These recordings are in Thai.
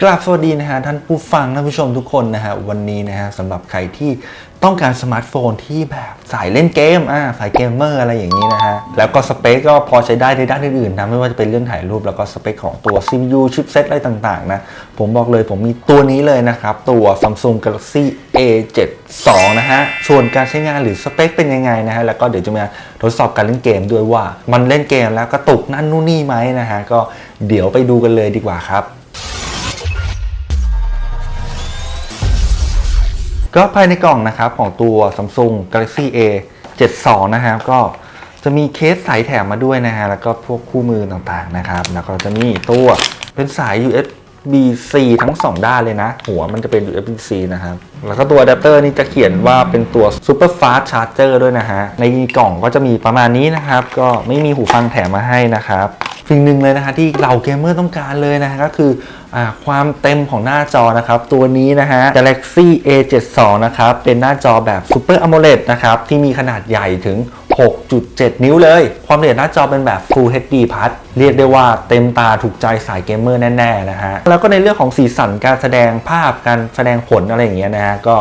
กราบสวัสดีนะฮะท่านผู้ฟังท่านผู้ชมทุกคนนะฮะวันนี้นะฮะสำหรับใครที่ต้องการสมาร์ทโฟนที่แบบสายเล่นเกมอ่าสายเกมเมอร์อะไรอย่างนี้นะฮะแล้วก็สเปคก็พอใช้ได้ในด้านอื่นๆนะไม่ว่าจะเป็นเรื่องถ่ายรูปแล้วก็สเปคของตัว CPU ชิปเซตอะไรต่างๆนะผมบอกเลยผมมีตัวนี้เลยนะครับ ตัว Samsung Galaxy A72 นะฮะส่วนการใช้งานหรือสเปคเป็นยังไงนะฮะแล้วก็เดี๋ยวจะมาทดสอบการเล่นเกมด้วยว่า มันเล่นเกมแล้วกระตุกนั่นนู่นนี่ไหมนะฮะก็เดี๋ยวไปดูกันเลยดีกว่าครับ ก็ภายในกล่องนะครับของตัว Samsung Galaxy A 72นะครับก็จะมีเคสสายแถมมาด้วยนะฮะแล้วก็พวกคู่มือต่างๆนะครับแล้วก็จะมีตัวเป็นสาย USB-C ทั้ง 2 ด้านเลยนะ หัวมันจะเป็น USB-C นะครับแล้วก็ตัวอะแดปเตอร์นี่จะเขียนว่าเป็นตัว Super Fast Charger ด้วยนะฮะในกล่องก็จะมีประมาณนี้นะครับ ก็ไม่มีหูฟังแถมมาให้นะครับ สิ่งหนึ่งเลยนะฮะที่เราเกมเมอร์ต้องการเลยนะฮะก็คืออความเต็มของหน้าจอนะครับ ตัวนี้นะฮะ Galaxy A72 นะครับ เป็นหน้าจอแบบ Super AMOLED นะครับ ที่มีขนาดใหญ่ถึง 6.7 นิ้วเลย ความละเอียดหน้าจอเป็นแบบ Full HD Plus เรียกได้ว่าเต็มตาถูกใจสายเกมเมอร์แน่ ๆ นะฮะ แล้วก็ในเรื่องของสีสันการแสดงภาพการแสดงผลอะไรอย่างเงี้ยนะฮะก็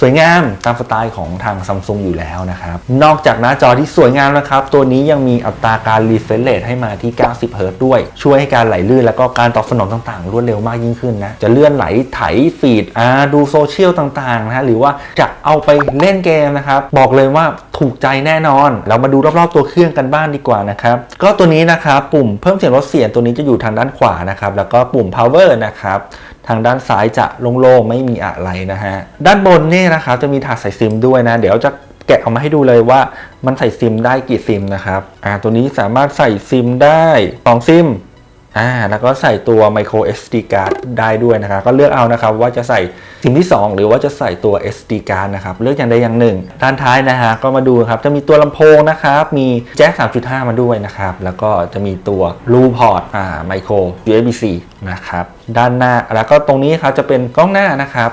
สวยงามตามสไตล์ของทางซัมซุงอยู่แล้วนะครับ นอกจากหน้าจอที่สวยงามนะครับ ตัวนี้ยังมีอัตราการรีเฟรชเรทให้มาที่ 90เฮิรต์ด้วย ช่วยให้การไหลลื่นแล้วก็การตอบสนองต่างๆ รวดเร็วมากยิ่งขึ้นนะ จะเลื่อนไหลไถฟีดอ่าดูโซเชียลต่างๆนะฮะหรือว่าจะเอาไปเล่นเกมนะครับ บอกเลยว่าถูกใจแน่นอน เรามาดูรอบๆตัวเครื่องกันบ้างดีกว่านะครับ ก็ตัวนี้นะครับปุ่มเพิ่มเสียงลดเสียงตัวนี้จะอยู่ทางด้านขวานะครับแล้วก็ปุ่ม power นะครับ ทางด้านซ้ายจะโล่งๆไม่มีอะไรนะฮะ ด้านบนนี่นะครับจะมีถาดใส่ซิมด้วยนะ เดี๋ยวจะแกะออกมาให้ดูเลยว่ามันใส่ซิมได้กี่ซิมนะครับ อ่าตัวนี้สามารถใส่ซิมได้2ซิม อ่าแล้วก็ใส่ตัว micro SD card ได้ด้วยนะครับก็เลือกเอานะครับว่าจะใส่ซิมที่ 2 หรือว่าจะใส่ตัว SD card นะครับเลือกอย่างใดอย่างหนึ่ง ด้านท้ายนะฮะก็มาดูครับจะมีตัวลำโพงนะครับมีแจ็ค3.5 มาด้วยนะครับแล้วก็จะมีตัวรูพอร์ตอ่า micro USB-C นะครับด้านหน้าแล้วก็ตรงนี้ครับจะเป็นกล้องหน้านะครับ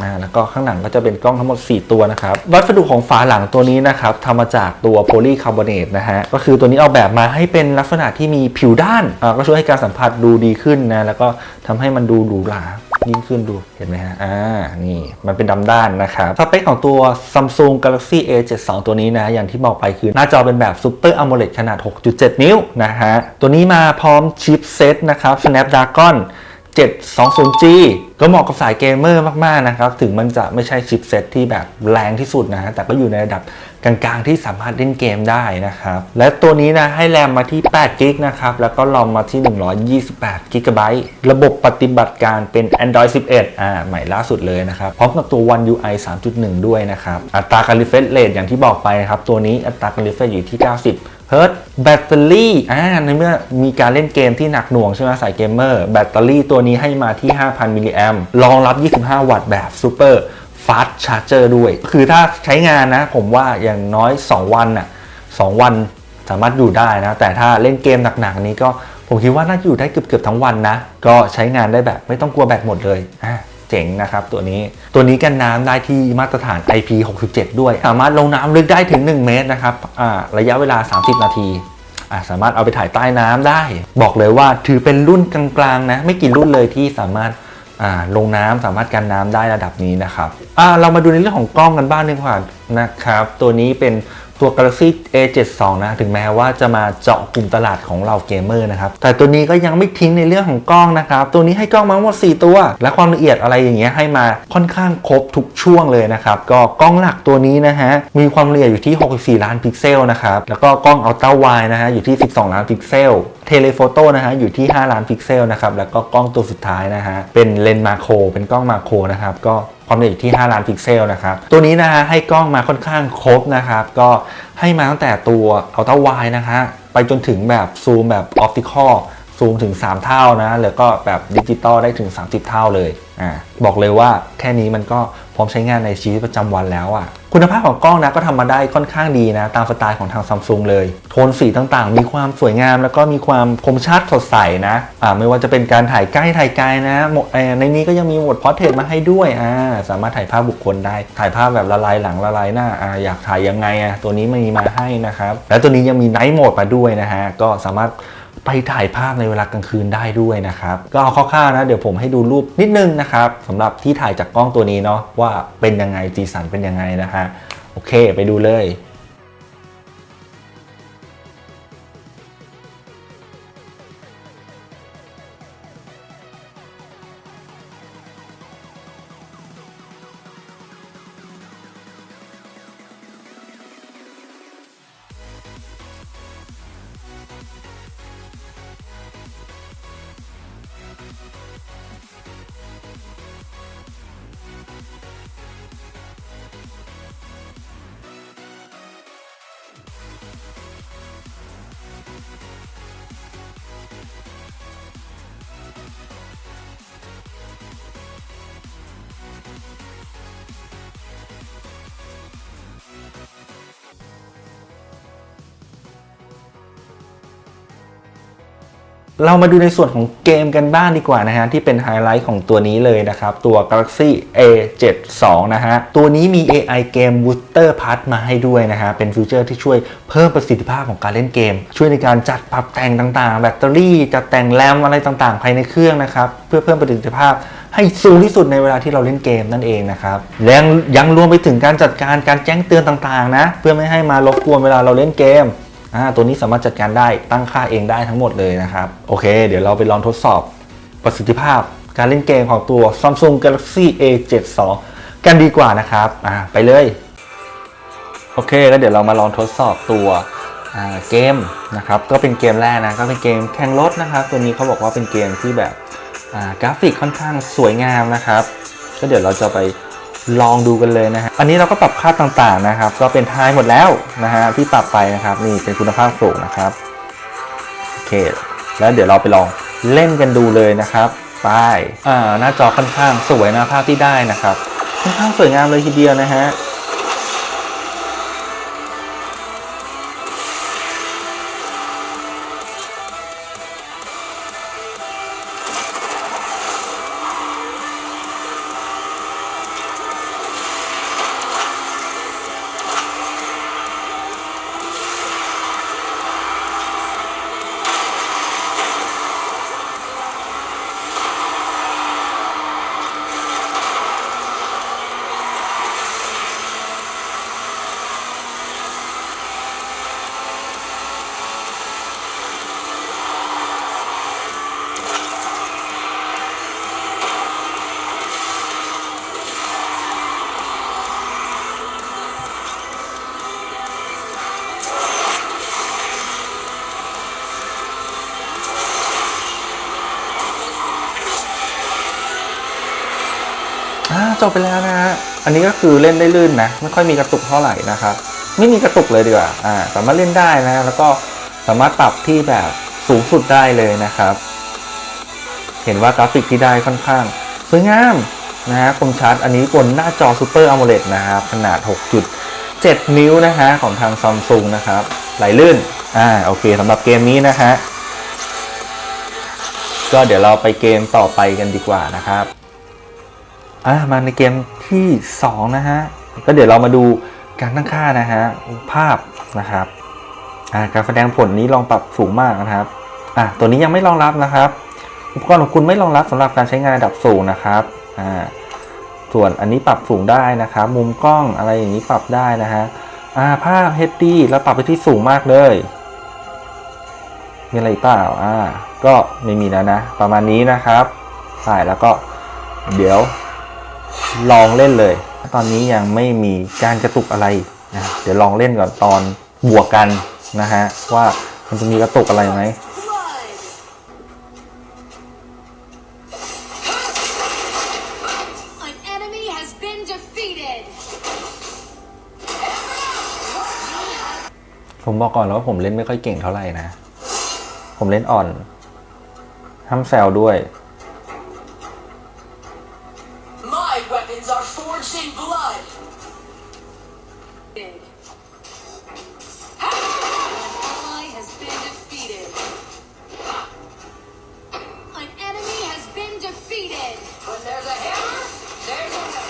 อ่าแล้วก็ข้างหลังก็จะเป็นกล้องทั้งหมด 4 ตัวนะครับ วัสดุของฝาหลังตัวนี้นะครับทำมาจากตัวโพลีคาร์บอเนตนะฮะ ก็คือตัวนี้ออกแบบมาให้เป็นลักษณะที่มีผิวด้านอ่าก็ช่วยให้การสัมผัสดูดีขึ้นนะ แล้วก็ทำให้มันดูหรูหรายิ่งขึ้นดูเห็นไหมฮะ อ่า นี่ มันเป็นดำด้านนะครับ สเปคของตัว Samsung Galaxy A72 ตัวนี้นะ อย่างที่บอกไปคือ หน้าจอเป็นแบบ Super AMOLED ขนาด 6.7 นิ้วนะฮะ ตัวนี้มาพร้อมชิปเซตนะครับ Snapdragon 720G ก็เหมาะกับสายเกมเมอร์มาก ๆ นะครับ ถึงมันจะไม่ใช่ชิปเซ็ตที่แบบแรงที่สุดนะฮะ แต่ก็อยู่ในระดับกลางๆ ที่สามารถเล่นเกมได้นะครับ และตัวนี้นะ ให้แรมมาที่8 g b นะครับ แล้วก็รอมมาที่ 128 g b ระบบปฏิบัติการเป็น Android 11 อ่า ใหม่ล่าสุดเลยนะครับ พร้อมกับตัว One UI 3.1 ด้วยนะครับ อัตราการ refresh rate อย่างที่บอกไปนะครับ ตัวนี้อัตราการ refresh อยู่ที่ 90 เฮิร์ต แบตเตอรี่อ่าในเมื่อมีการเล่นเกมที่หนักหน่วงใช่ไหมสายเกมเมอร์แบตเตอรี่ตัวนี้ให้มาที่ 5,000 มิลลิแอมรองรับ 25 วัตต์แบบซูเปอร์ฟาสต์ชาร์เจอร์ด้วย คือถ้าใช้งานนะ ผมว่าอย่างน้อย 2 วันน่ะ2วันสามารถอยู่ได้นะ แต่ถ้าเล่นเกมหนักๆนี้ก็ผมคิดว่าน่าจะอยู่ได้เกือบๆทั้งวันนะ ก็ใช้งานได้แบบไม่ต้องกลัวแบตหมดเลยอ่า เจ๋งนะครับตัวนี้ตัวนี้กันน้ำได้ที่มาตรฐาน IP67 ด้วย สามารถลงน้ำลึกได้ถึง 1 เมตรนะครับระยะเวลา 30 นาทีสามารถเอาไปถ่ายใต้น้ำได้ บอกเลยว่าถือเป็นรุ่นกลางๆนะไม่กี่รุ่นเลยที่สามารถลงน้ำสามารถกันน้ำได้ระดับนี้นะครับเรามาดูในเรื่องของกล้องกันบ้างดีกว่านะครับ ตัวนี้เป็น ตัว Galaxy A72 นะถึงแม้ว่าจะมาเจาะกลุ่มตลาดของเราเกมเมอร์นะครับ แต่ตัวนี้ก็ยังไม่ทิ้งในเรื่องของกล้องนะครับ ตัวนี้ให้กล้องมาทั้งหมด 4 ตัว และความละเอียดอะไรอย่างเงี้ยให้มาค่อนข้างครบทุกช่วงเลยนะครับ ก็กล้องหลักตัวนี้นะฮะ มีความละเอียดอยู่ที่ 64 ล้านพิกเซลนะครับ แล้วก็กล้องอัลตร้าไวนะฮะอยู่ที่ 12 ล้านพิกเซลเทเลโฟโต้นะฮะอยู่ที่ 5 ล้านพิกเซลนะครับแล้วก็กล้องตัวสุดท้ายนะฮะเป็นเลนส์มาโครเป็นกล้องมาโครนะครับก็ ความละเอียดอยู่ที่ 5 ล้านพิกเซลนะครับ ตัวนี้นะฮะให้กล้องมาค่อนข้างครบนะครับ ก็ให้มาตั้งแต่ตัวอัลตร้าไวนะฮะไปจนถึงแบบซูมแบบออปติคอล ซูมถึง 3 เท่านะแล้วก็แบบดิจิตอลได้ถึง 30 เท่าเลยอ่าบอกเลยว่าแค่นี้มันก็พร้อมใช้งานในชีวิตประจำวันแล้วอะ่ะ คุณภาพของกล้องนะก็ทำมาได้ค่อนข้างดีนะ ตามสไตล์ของทางซัมซุงเลย โทนสีต่างๆ มีความสวยงาม แล้วก็มีความคมชัดสดใสนะอ่าไม่ว่าจะเป็นการถ่ายใกล้ถ่ายไกลนะหมดเอ่อในนี้ก็ยังมีโหมดพอร์เทรตมาให้ด้วยอ่าสามารถถ่ายภาพบุคคลได้ ถ่ายภาพแบบละลายหลังละลายหน้าอ่าอยากถ่ายยังไงอะตัวนี้มีมาให้นะครับ แล้วตัวนี้ยังมีไนท์โหมดมาด้วยนะฮะก็สามารถ ไปถ่ายภาพในเวลากลางคืนได้ด้วยนะครับก็เอาคร่าวๆนะเดี๋ยวผมให้ดูรูปนิดนึงนะครับสำหรับที่ถ่ายจากกล้องตัวนี้เนาะว่าเป็นยังไงจีสันเป็นยังไงนะฮะโอเค ไปดูเลย เรามาดูในส่วนของเกมกันบ้างดีกว่านะฮะ ที่เป็นไฮไลท์ของตัวนี้เลยนะครับ ตัว Galaxy A72 นะฮะ ตัวนี้มี AI Game Booster Plus มาให้ด้วยนะฮะ เป็นฟีเจอร์ที่ช่วยเพิ่มประสิทธิภาพของการเล่นเกม ช่วยในการจัดปรับแต่งต่างๆ แบตเตอรี่จัดแต่งแรมอะไรต่างๆ ภายในเครื่องนะครับ เพื่อเพิ่มประสิทธิภาพให้สูงที่สุดในเวลาที่เราเล่นเกมนั่นเองนะครับและยังยังรวมไปถึงการจัดการการแจ้งเตือนต่างๆนะ เพื่อไม่ให้มารบกวนเวลาเราเล่นเกม อ่าตัวนี้สามารถจัดการได้ตั้งค่าเองได้ทั้งหมดเลยนะครับ โอเค เดี๋ยวเราไปลองทดสอบประสิทธิภาพ การเล่นเกมของตัว Samsung Galaxy A72 กันดีกว่านะครับอ่าไปเลย โอเคแล้วเดี๋ยวเรามาลองทดสอบตัวเกมนะครับก็เป็นเกมแรกนะก็เป็นเกมแข่งรถนะครับ ตัวนี้เขาบอกว่าเป็นเกมที่แบบกราฟิกค่อนข้างสวยงามนะครับ ก็เดี๋ยวเราจะไป ลองดูกันเลยนะฮะอันนี้เราก็ปรับค่าต่างๆนะครับ ก็เป็นท้ายหมดแล้วนะฮะที่ปรับไปนะครับนี่เป็นคุณภาพสูงนะครับโอเค แล้วเดี๋ยวเราไปลองเล่นกันดูเลยนะครับไปอ่าหน้าจอค่อนข้างสวยนะภาพที่ได้นะครับค่อนข้างสวยงามเลยทีเดียวนะฮะ จบไปแล้วนะฮะ อันนี้ก็คือเล่นได้ลื่นนะ ไม่ค่อยมีกระตุกเท่าไหร่นะครับ ไม่มีกระตุกเลยดีกว่า อ่า สามารถเล่นได้นะ แล้วก็สามารถปรับที่แบบสูงสุดได้เลยนะครับ เห็นว่ากราฟิกที่ได้ค่อนข้างสวยงามนะฮะคมชัด อันนี้บนหน้าจอ Super AMOLED นะครับ ขนาด 6.7 นิ้วนะฮะ ของทาง Samsung นะครับ ไหลลื่น อ่า โอเคสำหรับเกมนี้นะฮะ ก็เดี๋ยวเราไปเกมต่อไปกันดีกว่านะครับ อะมาในเกมที่2นะฮะก็เดี๋ยวเรามาดูการตั้งค่านะฮะภาพนะครับอ่าการแสดงผลนี้ลองปรับสูงมากนะครับอะตัวนี้ยังไม่รองรับนะครับ อุปกรณ์ของคุณไม่รองรับสำหรับการใช้งานระดับสูงนะครับอ่าส่วนอันนี้ปรับสูงได้นะครับ มุมกล้องอะไรอย่างนี้ปรับได้นะฮะอ่าภาพ HD แล้วปรับไปที่สูงมากเลย มีอะไรเปล่าอ่าก็ไม่มีแล้วนะ ประมาณนี้นะครับใช่แล้วก็เดี๋ยว ลองเล่นเลย ตอนนี้ยังไม่มีการกระตุกอะไรนะเดี๋ยวลองเล่นก่อนตอนบวกกันนะฮะว่ามันจะมีกระตุกอะไรไหม An enemy has been defeated. ผมบอกก่อนแล้วว่าผมเล่นไม่ค่อยเก่งเท่าไหร่นะ ผมเล่นอ่อนห้ามแซวด้วย My weapons are forged in blood. An ally has been defeated. An enemy has been defeated. When there's a hammer, there's a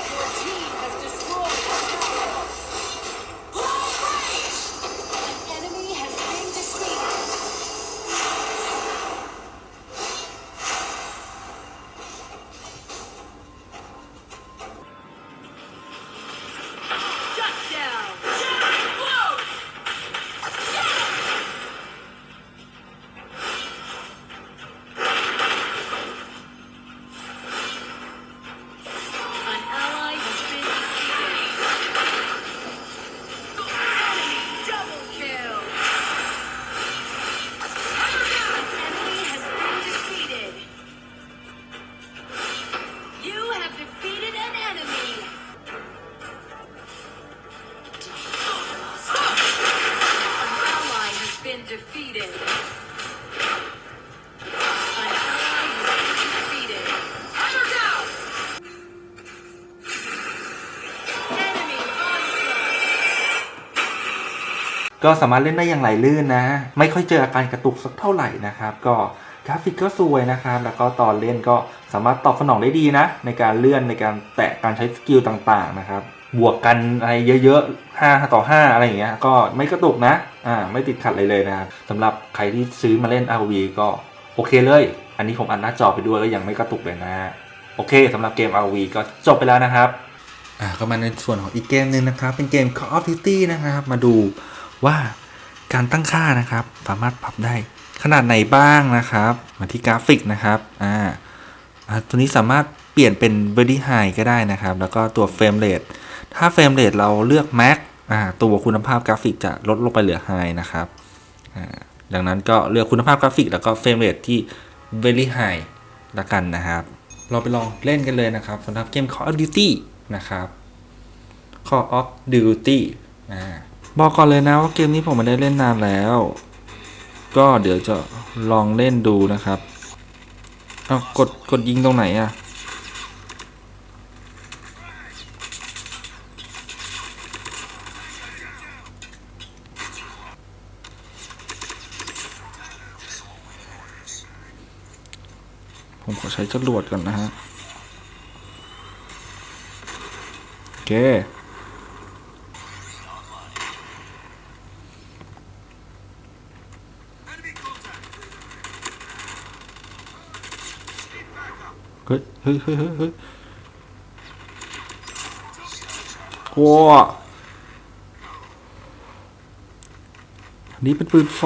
ก็สามารถเล่นได้อย่างไหลลื่นนะ ไม่ค่อยเจออาการกระตุกสักเท่าไหร่นะครับ ก็กราฟิกก็สวยนะครับ แล้วก็ตอนเล่นก็สามารถตอบสนองได้ดีนะ ในการเลื่อนในการแตะการใช้สกิลต่างๆนะครับ บวกกันอะไรเยอะๆ5ต่อ 5 อะไรอย่างเงี้ย ก็ไม่กระตุกนะ อ่า ไม่ติดขัดเลยเลยนะครับสำหรับใครที่ซื้อมาเล่น RV ก็โอเคเลย อันนี้ผมอัดหน้าจอไปด้วยก็ยังไม่กระตุกเลยนะ โอเคสำหรับเกม RV ก็จบไปแล้วนะครับ อ่าก็มาในส่วนของอีกเกมหนึ่งนะครับ เป็นเกม Call of Duty นะครับ มาดู ว่าการตั้งค่านะครับ สามารถปรับได้ขนาดไหนบ้างนะครับ มาที่กราฟิกนะครับอ่าตัวนี้สามารถเปลี่ยนเป็น Very High ก็ได้นะครับ แล้วก็ตัว Frame Rate ถ้า Frame Rate เราเลือก Max อตัวคุณภาพกราฟิกจะลดลงไปเหลือ High นะครับดังนั้นก็เลือกคุณภาพกราฟิก แล้วก็ Frame Rate ที่ Very High ละกันนะครับ เราไปลองเล่นกันเลยนะครับสำหรับเกม Call of Duty นะครับ Call of Duty อ่า บอกก่อนเลยนะว่าเกมนี้ผมไม่ได้เล่นนานแล้ว ก็เดี๋ยวจะลองเล่นดูนะครับเอากดกดยิงตรงไหนอะผมขอใช้จรวดก่อนนะฮะ โอเค เฮ้ยเฮ้ยเฮ้ยเฮ้ว้าอันนี้เป็นปืนไฟ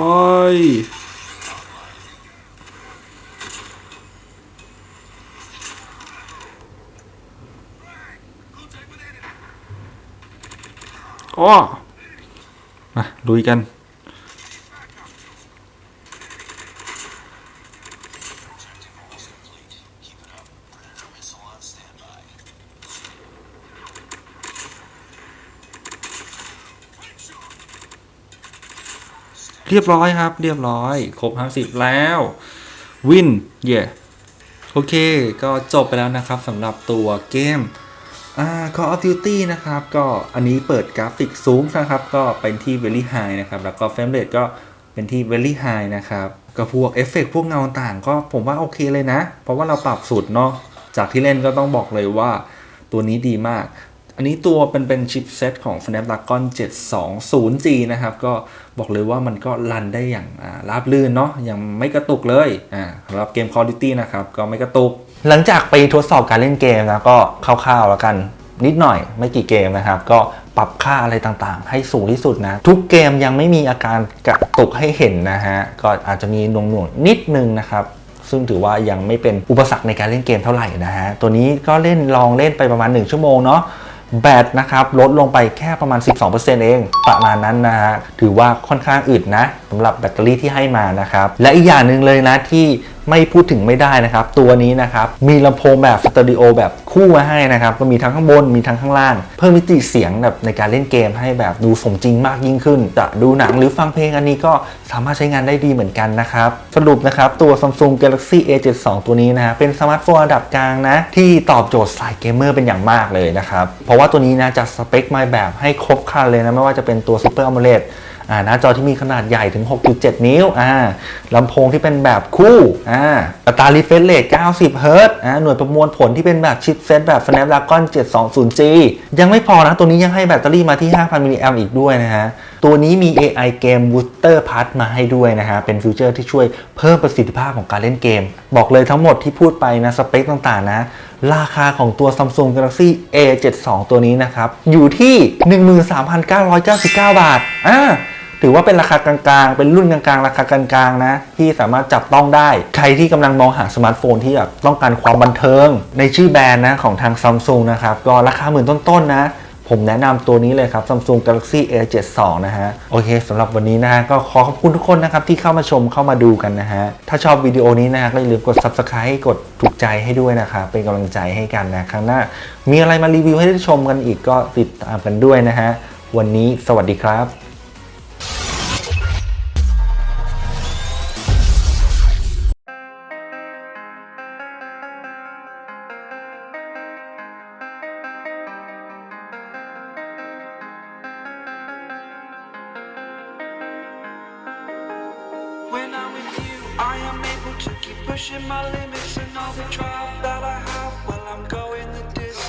อ้อมาลุยกัน เรียบร้อยครับ เรียบร้อย ครบ 50 แล้ววินเย่โอเค ก็จบไปแล้วนะครับสำหรับตัวเกมอ่า Call of Duty นะครับ ก็อันนี้เปิดกราฟิกสูงนะครับ ก็เป็นที่ Very High นะครับ แล้วก็ Frame Rate ก็เป็นที่ Very High นะครับก็พวกเอฟเฟกต์พวกเงาต่างก็ผมว่าโอเคเลยนะ เพราะว่าเราปรับสุดเนาะจากที่เล่นก็ต้องบอกเลยว่าตัวนี้ดีมาก อันนี้ตัวเป็นเป็นชิปเซตของ Snapdragon 720G นะครับ ก็บอกเลยว่ามันก็รันได้อย่างราบลื่นเนาะยังไม่กระตุกเลยอ่าสำหรับเกม Call of Duty นะครับ ก็ไม่กระตุก หลังจากไปทดสอบการเล่นเกมนะก็คร่าวๆแล้วกันนิดหน่อยไม่กี่เกมนะครับ ก็ปรับค่าอะไรต่างๆ ให้สูงที่สุดนะ ทุกเกมยังไม่มีอาการกระตุกให้เห็นนะฮะ ก็อาจจะมีหน่วงๆนิดนึงนะครับซึ่งถือว่ายังไม่เป็นอุปสรรคในการเล่นเกมเท่าไหร่นะฮะ ตัวนี้ก็เล่นลองเล่นไปประมาณ 1 ชั่วโมงเนาะ แบตนะครับลดลงไปแค่ประมาณ 12%เอง ประมาณนั้นนะฮะถือว่าค่อนข้างอึดนะสำหรับแบตเตอรี่ที่ให้มานะครับ และอีกอย่างหนึ่งเลยนะที่ ไม่พูดถึงไม่ได้นะครับ ตัวนี้นะครับ มีลำโพงแบบสตอริโอแบบคู่มาให้นะครับ ก็มีทั้งข้างบนมีทั้งข้างล่าง เพิ่มมิติเสียงแบบในการเล่นเกมให้แบบดูสมจริงมากยิ่งขึ้น จะดูหนังหรือฟังเพลงอันนี้ก็สามารถใช้งานได้ดีเหมือนกันนะครับ สรุปนะครับตัว Samsung Galaxy A72 ตัวนี้นะฮะเป็นสมาร์ทโฟนระดับกลางนะที่ตอบโจทย์สายเกมเมอร์เป็นอย่างมากเลยนะครับ เพราะว่าตัวนี้นะจะสเปคมาแบบให้ครบครันเลยนะไม่ว่าจะเป็นตัว Super AMOLED หน้าจอที่มีขนาดใหญ่ถึง 6.7 นิ้วลำโพงที่เป็นแบบคู่อัตรา refresh rate 90เฮิรตซ์หน่วยประมวลผลที่เป็นแบบชิปเซตแบบ Snapdragon 720G ยังไม่พอนะ ตัวนี้ยังให้แบตเตอรี่มาที่ 5,000 มิลลิแอมป์อีกด้วยนะฮะ ตัวนี้มี AI Game Booster Plus มาให้ด้วยนะฮะ เป็นฟิวเจอร์ที่ช่วยเพิ่มประสิทธิภาพของการเล่นเกม บอกเลยทั้งหมดที่พูดไปนะ สเปคต่างๆ นะ ราคาของตัว Samsung Galaxy A72 ตัวนี้นะครับ อยู่ที่ 13,999 บาท อ่า ถือว่าเป็นราคากลางๆ เป็นรุ่นกลางๆ ราคากลางๆ นะ ที่สามารถจับต้องได้ ใครที่กำลังมองหาสมาร์ทโฟนที่แบบต้องการความบันเทิง ในชื่อแบรนด์นะของทาง Samsung นะครับ ก็ราคาหมื่นต้นๆ นะ ผมแนะนำตัวนี้เลยครับ Samsung Galaxy A72 นะฮะ โอเคสำหรับวันนี้นะฮะ ก็ขอขอบคุณทุกคนนะครับ ที่เข้ามาชมเข้ามาดูกันนะฮะ ถ้าชอบวิดีโอนี้นะฮะก็อย่าลืมกด Subscribe กดถูกใจให้ด้วยนะครับเป็นกำลังใจให้กันนะครั้งหน้า มีอะไรมารีวิวให้ได้ชมกันอีกก็ติดตามกันด้วยนะฮะวันนี้สวัสดีครับ